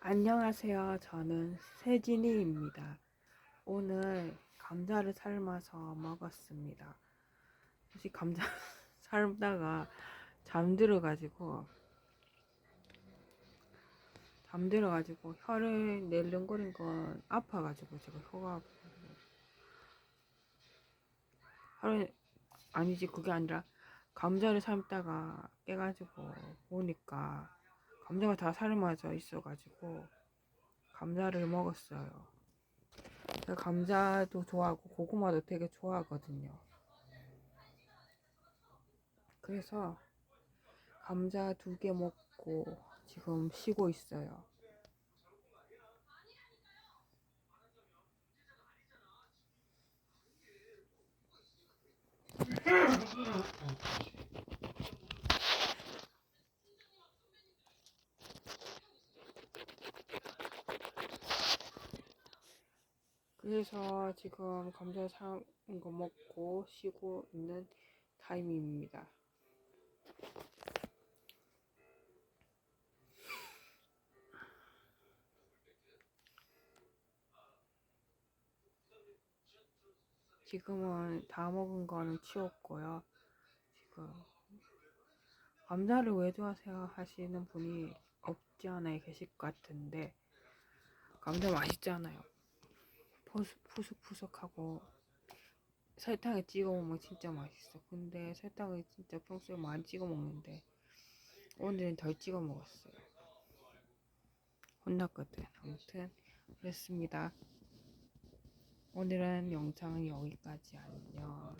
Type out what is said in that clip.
안녕하세요. 저는 세진이입니다. 오늘 감자를 삶아서 먹었습니다. 혹시 감자 삶다가 잠들어 가지고 잠들어 가지고 혀를 낼름거린 건 아파 가지고 제가 혀가 혀를 아니지 그게 아니라 감자를 삶다가 깨가지고 보니까 감자가 다 삶아져 있어가지고 감자를 먹었어요. 제가 감자도 좋아하고 고구마도 되게 좋아하거든요. 그래서 감자 두 개 먹고 지금 쉬고 있어요. 그래서 지금 감자 삶은 거 먹고 쉬고 있는 타임입니다. 지금은 다 먹은 거는 치웠고요. 지금 감자를 왜 좋아하세요 하시는 분이 없지 않아 계실 것 같은데 감자 맛있잖아요. 푸석푸석하고 설탕에 찍어 먹으면 진짜 맛있어. 근데 설탕을 진짜 평소에 많이 찍어 먹는데 오늘은 덜 찍어 먹었어요. 혼났거든. 아무튼 그랬습니다. 오늘은 영상은 여기까지 안녕.